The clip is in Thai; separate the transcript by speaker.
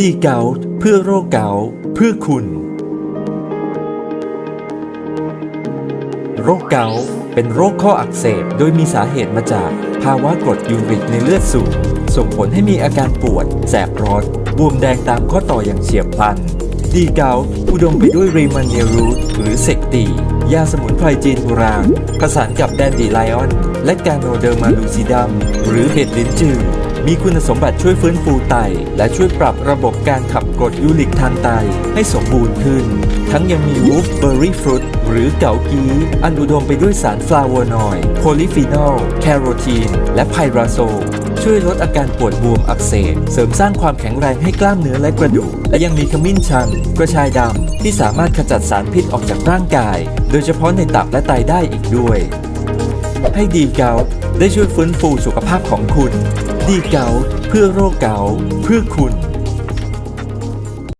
Speaker 1: ดีเกาต์เพื่อโรคเกาต์เพื่อคุณ โรคเกาต์เป็นโรคข้ออักเสบ โดยมีสาเหตุมาจากภาวะกรดยูริกในเลือดสูง ส่งผลให้มีอาการปวด แสบร้อน บวมแดงตามข้อต่ออย่างเฉียบพลัน ดีเกาต์อุดมไปด้วยรีมันเนรูทหรือเซกตี ยาสมุนไพรจีนโบราณผสานกับแดนดีไลออน และกาโนเดอร์มาลูซิดัมหรือเห็ดลิ้นจือ มีคุณสมบัติช่วยฟื้นฟูไต และช่วยปรับระบบการขับกรดยูริกทางไตให้สมบูรณ์ขึ้น ทั้งยังมีวูฟเบอร์รี่ฟรุตหรือเกากีอันอุดมไปด้วยสารฟลาโวนอยด์โพลีฟีนอล แคโรทีน และไพราโซช่วยลดอาการปวดบวมอักเสบ เสริมสร้างความแข็งแรงให้กล้ามเนื้อและกระดูก และยังมีขมิ้นชัน กระชายดำ ที่สามารถขจัดสารพิษออกจากร่างกาย โดยเฉพาะในตับและไตได้อีกด้วย ให้ดีเกาต์ได้ช่วยฟื้นฟูสุขภาพของคุณ ดีเกาต์เพื่อโรคเกาต์เพื่อคุณ